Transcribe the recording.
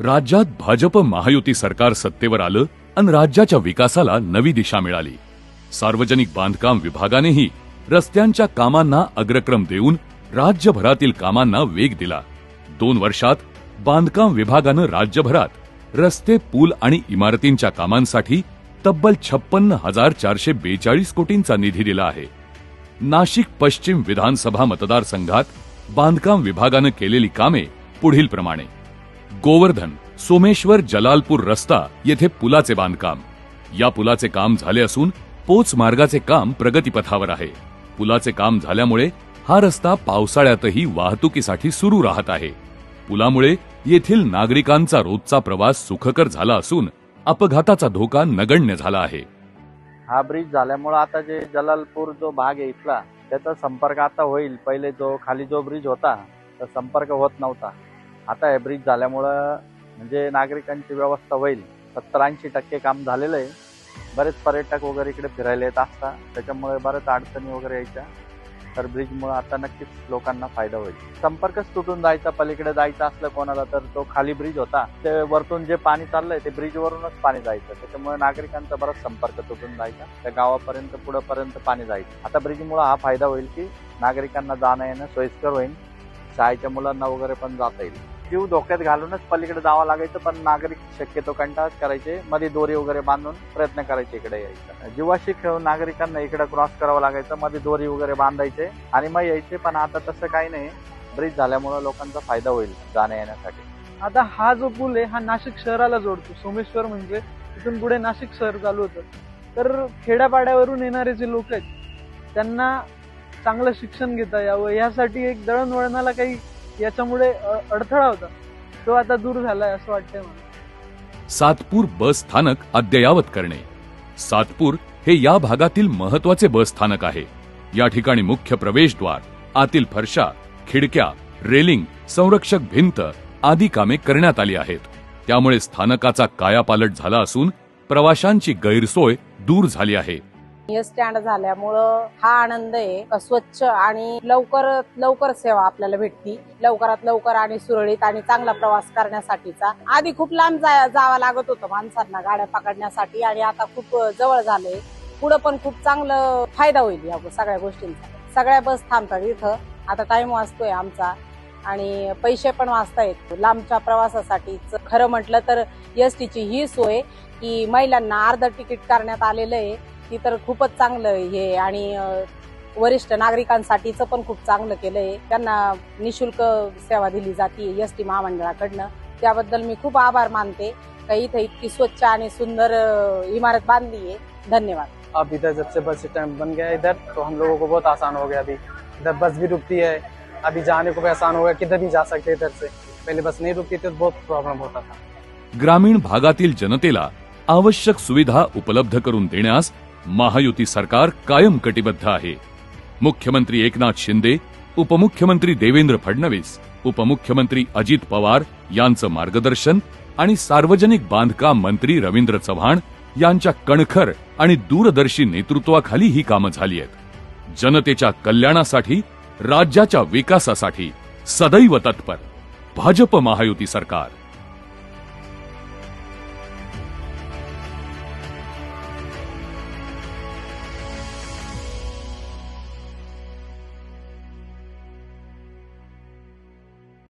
राज्यात भाजप महायुती सरकार सत्तेवर आलं आणि राज्याच्या विकासाला नवी दिशा मिळाली. सार्वजनिक बांधकाम विभागानेही रस्त्यांच्या कामांना अग्रक्रम देऊन राज्यभरातील कामांना वेग दिला. दोन वर्षात बांधकाम विभागानं राज्यभरात रस्ते पूल आणि इमारतींच्या कामांसाठी तब्बल छप्पन्न हजार चारशे बेचाळीस कोटींचा निधी दिला आहे. नाशिक पश्चिम विधानसभा मतदारसंघात बांधकाम विभागानं केलेली कामे पुढील प्रमाणे गोवर्धन सोमेश्वर जलालपूर रस्ता येथे पुलाचे बांधकाम. या पुलाचे काम झाले असून पोच मार्गाचे काम प्रगतीपथावर आहे. पुलाचे काम झाल्यामुळे हा रस्ता पावसाळ्यातही वाहतुकीसाठी सुरू राहत आहे. पुलामुळे येथील नागरिकांचा रोजचा प्रवास सुखकर झाला असून अपघाताचा धोका नगण्य झाला आहे. हा ब्रिज झाल्यामुळं आता जे जलालपूर जो भाग आहे इथला त्याचा संपर्क आता होईल. पहिले जो खाली जो ब्रिज होता तर संपर्क होत नव्हता. आता हे ब्रिज झाल्यामुळं म्हणजे नागरिकांची व्यवस्था होईल. सत्तर ऐंशी टक्के काम झालेलं आहे. बरेच पर्यटक वगैरे इकडे फिरायला येत असतात. त्याच्यामुळे बरेच अडचणी वगैरे यायच्या. तर ब्रिजमुळे आता नक्कीच लोकांना फायदा होईल. संपर्कच तुटून जायचा पलीकडे जायचं असलं कोणाला तर तो खाली ब्रिज होता. ते वरतून जे पाणी चाललंय ते ब्रिजवरूनच पाणी जायचं. त्याच्यामुळे नागरिकांचा बराच संपर्क तुटून जायचा. त्या गावापर्यंत पुढंपर्यंत पाणी जायचं. आता ब्रिजमुळे हा फायदा होईल की नागरिकांना जाणं येणं सोयीस्कर होईल. शाळेच्या मुलांना वगैरे पण जाता येईल. जीव धोक्यात घालूनच पलीकडे जावं लागायचं पण नागरिक शक्यतो कंटाळच करायचे. मध्ये दोरी वगैरे बांधून प्रयत्न करायचे इकडे यायचा. जीवाशी खेळून नागरिकांना इकडे क्रॉस करावं लागायचं मध्ये दोरी वगैरे बांधायचे आणि मग यायचे पण आता तसं काही नाही. ब्रिज झाल्यामुळे लोकांचा फायदा होईल जाण्या येण्यासाठी. आता हा जो पूल आहे हा नाशिक शहराला जोडतो. सोमेश्वर म्हणजे तिथून पुढे नाशिक शहर चालू होतं. तर खेड्यापाड्यावरून येणारे जे लोक आहेत त्यांना चांगलं शिक्षण घेता यावं. यासाठी एक दळणवळणाला काही याच्यामुळे अडथळा होता. तो आता दूर झालाय असं वाटतंय मला. सातपूर बस स्थानक अद्ययावत करणे. सातपूर हे या भागातील महत्त्वाचे बस स्थानक आहे. या ठिकाणी मुख्य प्रवेशद्वार आतील फरशा खिडक्या रेलिंग संरक्षक भिंत आदी कामे करण्यात आली आहेत. त्यामुळे स्थानकाचा कायापालट झाला असून प्रवाशांची गैरसोय दूर झाली आहे. हे स्टँड झाल्यामुळं हा आनंद आहे. स्वच्छ आणि लवकर लवकर सेवा आपल्याला भेटती. लवकरात लवकर आणि सुरळीत आणि चांगला प्रवास करण्यासाठीचा. आधी खूप लांब जा- जावं लागत होतं माणसांना गाड्या पकडण्यासाठी आणि आता खूप जवळ झालंय. पुढं पण खूप चांगलं फायदा होईल या सगळ्या गोष्टींचा. सगळ्या बस थांबतात इथं. आता टाइम वाचतोय आमचा. आणि पैसे पण वाचतायत. लांबच्या प्रवासासाठी खरं म्हटलं तर एस टीची ही सोय की महिलांना अर्ध तिकीट करण्यात आलेलं आहे. ती तर खूपच चांगलं आहे हे. आणि वरिष्ठ नागरिकांसाठीचं पण खूप चांगलं केलंय त्यांना निशुल्क सेवा दिली जाते एस टी महामंडळाकडनं. त्याबद्दल मी खूप आभार मानते. का इथं इतकी स्वच्छ आणि सुंदर इमारत बांधली आहे. धन्यवाद. अब इधर जब से बस स्टैंड बन गया इधर तो हम लोगों को बहुत आसान हो गया अभी। इधर बस भी रुकती है। अभी जाने को भी आसान हो गया। किधर भी जा सकते इधर से। पहले बस नहीं रुकती थी तो बहुत प्रॉब्लम होता था। ग्रामीण भागातील जनतेला आवश्यक सुविधा उपलब्ध करून देण्यास महायुती सरकार कायम कटिबद्ध आहे. मुख्यमंत्री एकनाथ शिंदे उपमुख्यमंत्री देवेंद्र फडणवीस उपमुख्यमंत्री अजित पवार यांचं मार्गदर्शन आणि सार्वजनिक बांधकाम मंत्री रवींद्र चव्हाण यांच्या कणखर आणि दूरदर्शी नेतृत्वाखाली ही कामं झाली आहेत. जनतेच्या कल्याणासाठी राज्याच्या विकासासाठी सदैव तत्पर. भाजप महायुती सरकार.